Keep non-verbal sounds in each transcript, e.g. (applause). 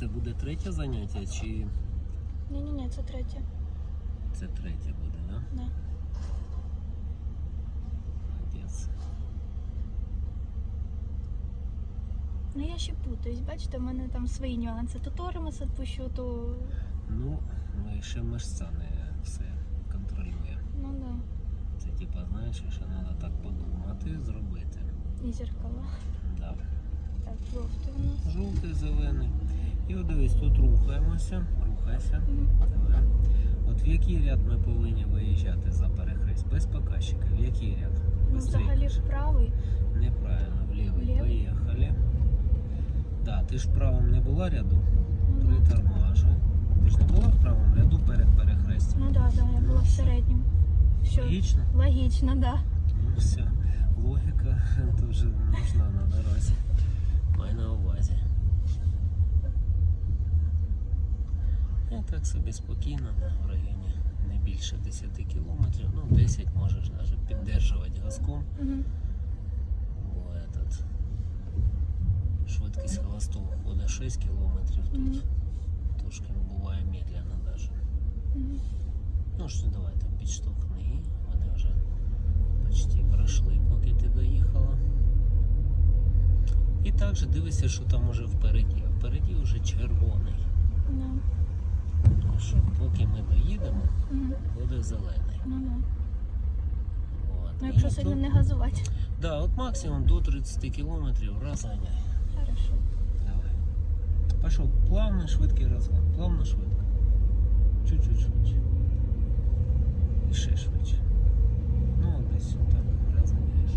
це буде третє заняття чи Ні-ні-ні, це третє. це третє буде, да? Да. Молодець. Ну я ще путаюсь, бачите, в мене там свої нюанси. То тормоз відпущу, то Ну, ну ще мишця не все контролює. ну да. Це типа, знаєш, що треба так подумати, зробити. І зеркала. Так, жовтий у нас. Жовтий, зелений. І от дивись, тут рухаємося, рухайся. Давай. От в який ряд ми повинні виїжджати за перехрест? Без показчика. В який ряд? Ну, Быстрей. взагалі ж правий. Неправильно, в лівий. Лівий? Поїхали. Да, ти ж в правому не була ряду? Ну, да. Притормажуй. Ти ж не була в правому ряду перед перехрестям? ну да, да, я була в середньому. Все. Логічно? Логічно, да. Ну все. Логіка (laughs) дуже нужна на дорозі. На увазі. І так собі спокійно в районі не більше 10 кілометрів. Ну 10 можеш навіть піддержувати газком. Угу. Бо этот, швидкість холостого хода 6 кілометрів тут. Мгм. Трошки буває медленно навіть. Угу. Ну що, давай там підштовхни. Вони вже почти пройшли, поки ти доїхала. І також дивися, що там уже впереді. А впереді вже червоний. Так що поки ми доїдемо, Угу. буде зелений. Ну да. От. Ну, якщо І сильно тут- не газувати. Да, от максимум до 30 кілометрів розганяй. Хорошо. Давай. Пошел. Плавно, швидкий розгон. Плавно, швидко. Чуть-чуть швидше. І ще швидше. Ну, десь отак розганяєш.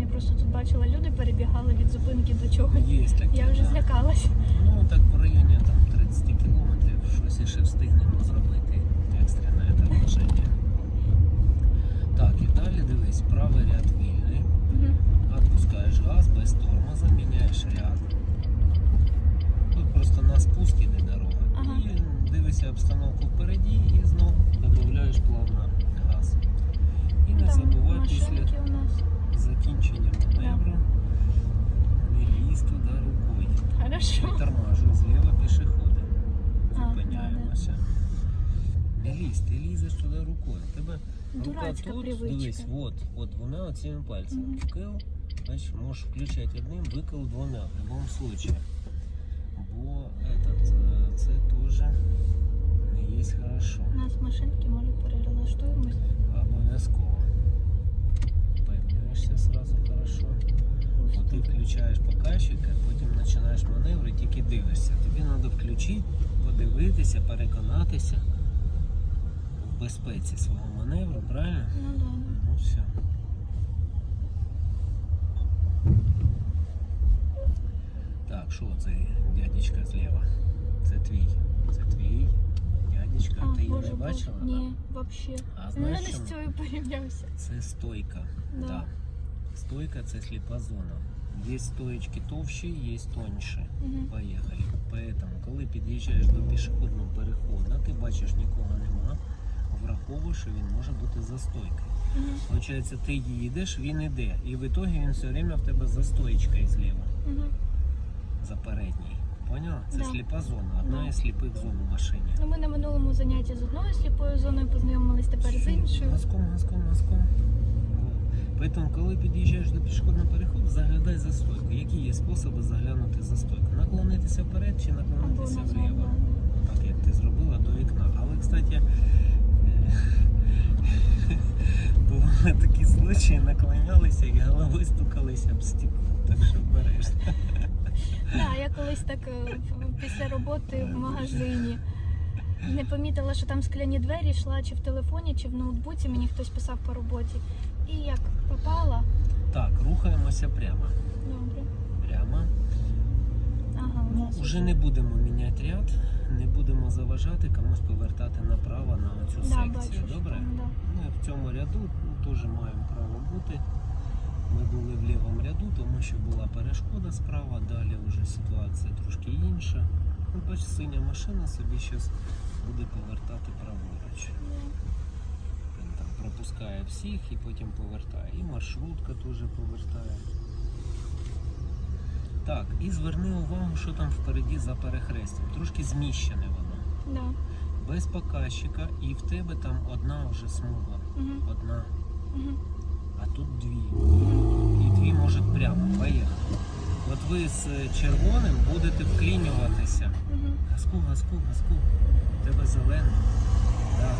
Я просто тут бачила, люди перебігали від зупинки до чого. Є такі, Я вже да. злякалась. Ну, так в районі там 30 кілометрів щось ще встигнемо зробити екстрене торможення. Так, і далі дивись, правий ряд вільний. Угу. Отпускаєш газ без тормоза, міняєш ряд. Тут просто на спуск іде дорога. Ага. І дивишся обстановку впереді і знов додаєш плавно газ. І не Там забувай машинки після у нас. закінчення маневру не лізь туди рукою. Хорошо. Притормажуй зліва пішоходи. А, Зупиняємося. Не лізь, ти лізеш туди рукою. Тебе рука Дурацька тут, привичка. дивись, от, от двома оціми пальцями. Мгм. Вкил, значить, можеш включати одним, викил двома в будь-якому случае. Бо этот, е, це не є хорошо. У нас машинки, може перелаштуємось. Обов'язково. Поймешся сразу хорошо. От ти включаєш показчик, а потім починаєш маневр і тільки дивишся. Тобі треба включити, подивитися, переконатися в безпеці свого маневру, правильно? Ну да, да. Ну все. Так, що це дядечка зліва? Це твій. Це твій дядечка. А, Ти її не бачила? Ні, вообще. А Ну, знаєш, з цією порівнявся. Це стойка. Да. Да. Стойка це сліпа зона. Є стоечки товщі, є тоньше. Угу. Поїхали. Поэтому, коли під'їжджаєш до пішохідного переходу, ти бачиш нікого нема, враховуєш, що він може бути за стойкою. Угу. Получається, ти їдеш, він іде, і в итогі він все время в тебе за стоєчкою зліва, Угу. За передній. Поняла? Це Да. сліпа зона, одна Да. із сліпих зон у машині. Ну, ми на минулому занятті з одною сліпою зоною познайомились, тепер з іншою. Газком, газком, газком. Поэтому, коли під'їжджаєш до пішохідного переходу, заглядай за стойку. Які є способи заглянути за стойку? Наклонитися вперед чи наклонитися вліво? Так як ти зробила до вікна. Але, кстати, е, (laughs) бували такі случаї, наклонялися і голови стукалися об стікло. Так що береш. Так, я колись так е, після роботи в магазині не помітила, що там скляні двері йшла чи в телефоні, чи в ноутбуці. Мені хтось писав по роботі. І як попала, Так, рухаємося прямо. добре. Прямо. Ага, у Ну, нас вже не будемо міняти ряд, не будемо заважати комусь повертати направо на цю да, секцію. бачу, що Добре? там, да. Ми в цьому ряду ну, теж маємо право бути. Ми були в лівому ряду, тому що була перешкода справа, далі вже ситуація трошки інша. Ну, бач, синя машина собі зараз буде повертати праворуч. Він там пропускає всіх і потім повертає. І маршрутка теж повертає. Так, і зверни увагу, що там впереді за перехрестям. Трошки зміщене воно. Да. Без показчика, і в тебе там одна вже смуга. Угу. Одна. Угу. А тут дві. І дві можуть прямо. Поїхали. От ви з червоним будете вклінюватися. Газку, газку, газку. У тебе зелене. Так.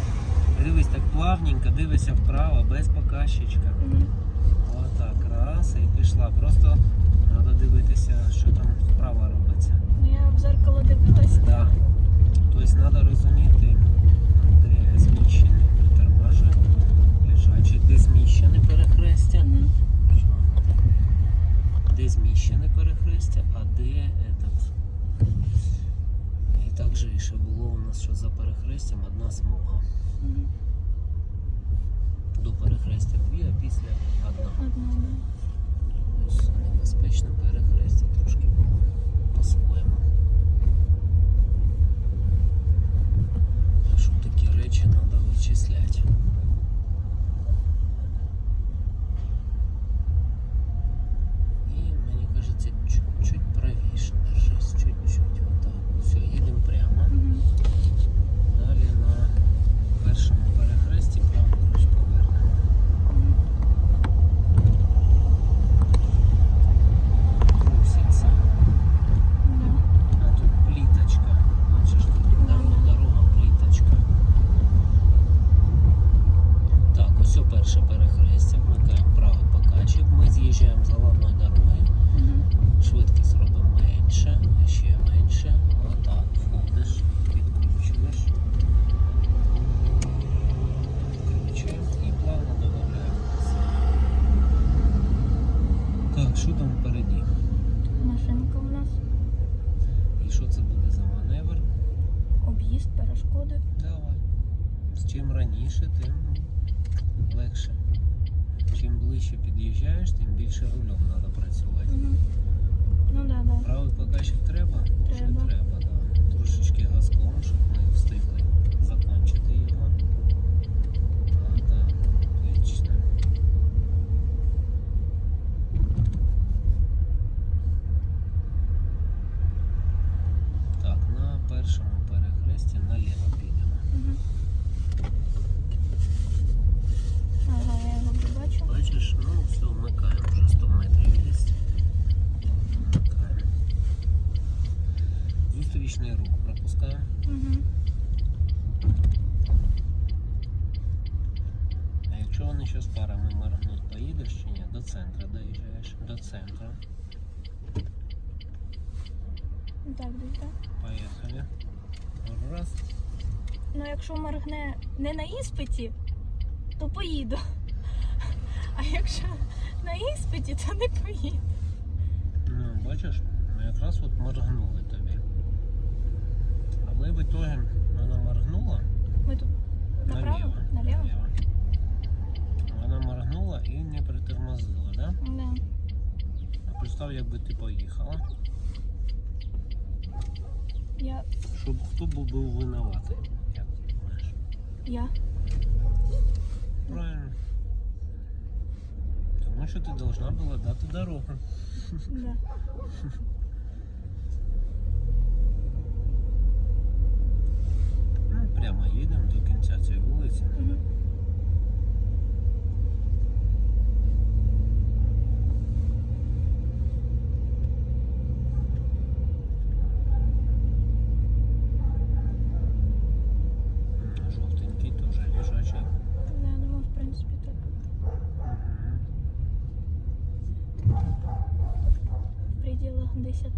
Дивись так плавненько, дивися вправо, без показчичка. Угу. Отак, раз і пішла. Просто треба дивитися, що там вправо робиться. Ну, я в зеркало дивилась. Да. Тобто треба розуміти, де зміщений, тормажує, лежачий, де зміщене перехрестя. Угу. Де зміщене перехрестя, а де этот. І так же ще було у нас, що за перехрестям одна смуга. Угу. До перехрестя дві, а після одна. Одна. Перехрестя трошки по-своєму. Що такі речі треба вичисляти. Якщо моргне не на іспиті, то поїду. А якщо на іспиті, то не поїду. Ну, бачиш, якраз от моргнули тобі. Але в ітогі вона моргнула Ми тут направо? наліво. Наліво? Вона моргнула і не притормозила, да? Да. А представ, якби ти поїхала. Я. Щоб хто був винуватий? Я. Правильно. Тому що ти должна була дати дорогу. Да. (laughs) 10.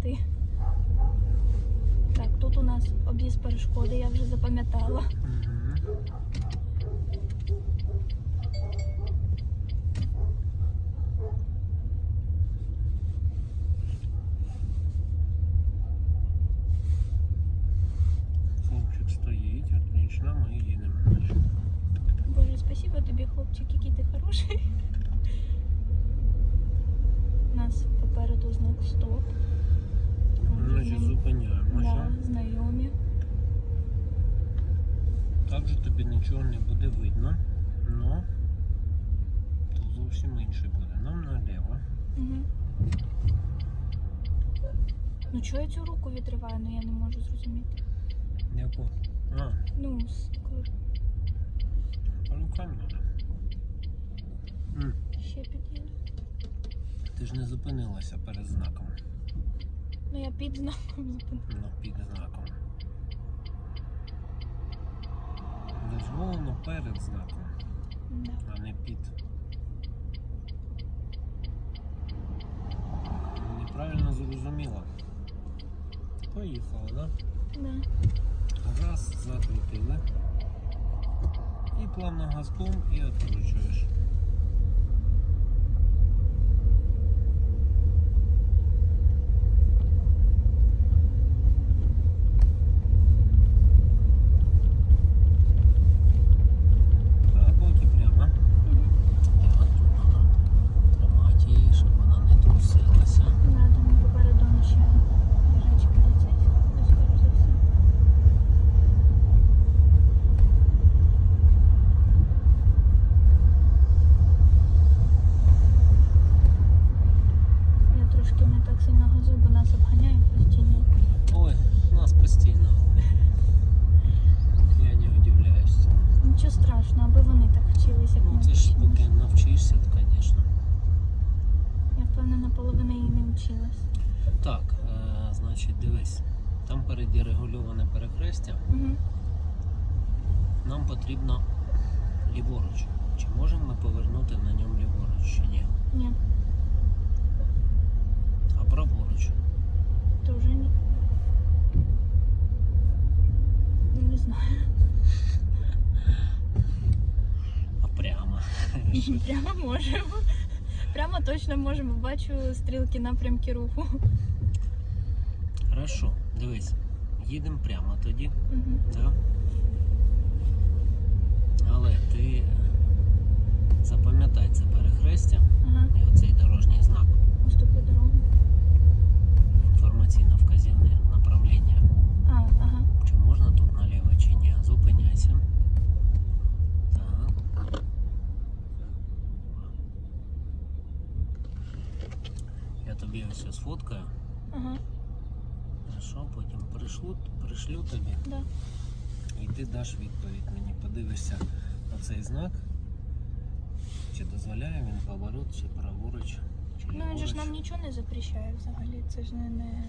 Так, тут у нас об'їзд перешкоди, я вже запам'ятала. Мгм. Хлопчик стоїть, отлично, ми їдемо. далі. Боже, спасибо тобі, хлопчик, який ти хороший. Нас попереду знак стоп. Значить, зупиняємося. Да, знайомі. Так же тобі нічого не буде видно, но тут зовсім інше буде. Нам наліво. Угу. Ну чого я цю руку відриваю, ну я не можу зрозуміти. Яку? А, Ну, коли руками надо. М, ще під'їду. Ти ж не зупинилася перед знаком. Ну я під знаком зупинила. Ну, під знаком. Дозволено перед знаком, Да. а не під. Неправильно зрозуміла. Поїхала, да? Да. Раз, закрутили. І плавно газком і відкручуєш. А поки прямо. Мгм. Так, тут треба тримати її, щоб вона не трусилася. Да, там попереду ще лежачий поліцейський, ну, скоро за все. Я трошки не так сильно газу, бо нас обганяють постійно. Ой, нас постійно. Я не удивляюсь. цьому. Нічого страшного, аби вони так вчилися, як Ну ми це ж поки навчишся, то, звісно. Я впевнена, половина її не вчилась. Так, е, значить, дивись. Там переді регульоване перехрестя. Угу. Нам потрібно ліворуч. Чи можемо ми повернути на ньому ліворуч чи ні? Ні, А праворуч? теж ні. Не знаю. А прямо. (laughs) Прямо можемо. Прямо точно можемо. Бачу стрілки напрямки руху. Хорошо, дивись. Їдемо прямо тоді. Угу. Да? Але ти запам'ятай це перехрестя Ага, і оцей дорожній знак. уступи дорогу. Інформаційно вказівне направлення. А, ага. Чи можна тут наліво чи ні? Зупиняйся. Так. Я тобі ось сфоткаю. Ага, Хорошо, потім пришлю, пришлю тобі. да. І ти даш відповідь мені. Подивишся на цей знак. Чи дозволяє він поворот, чи праворуч, чи Ну він же ліворуч. ж нам нічого не запрещає взагалі. Це ж не. не...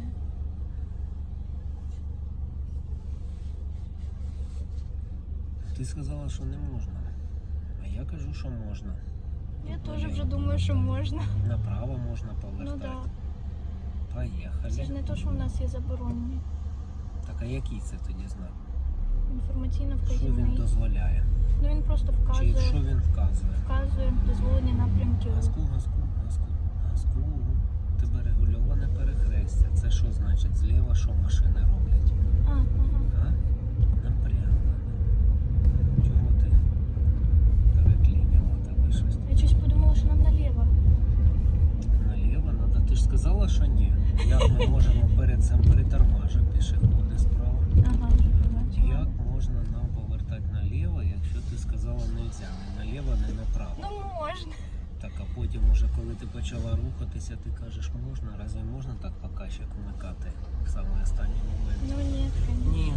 Ти сказала, що не можна. А я кажу, що можна. Я теж вже думаю, що можна. Направо можна Ну повертати. да. Поїхали. Це ж не то, що в нас є заборонені. Так а який це тоді знак? Інформаційно Що він дозволяє? Ну він просто Чи вказує, що він вказує? вказує дозволені напрямки Газку, газку, газку, газку. Тебе регульоване перехрестя. Це що значить? Зліва що машини роблять? А, ага. А? Напрямо. Чого ти перекліняла тебе щось? Я щось подумала, що нам наліво. Наліво надо. Ти ж сказала, що ні. Як ми можемо перед цим притормажити пішоходи справа? Ага, вже побачила. Як можна нам повертати наліво, якщо ти сказала нельзя? Не наліво, не направо. Ну можна. Так, а потім уже коли ти почала рухатися, ти кажеш, можна, разве можна так показчик вмикати в самий останній момент? Ну ні. Ні.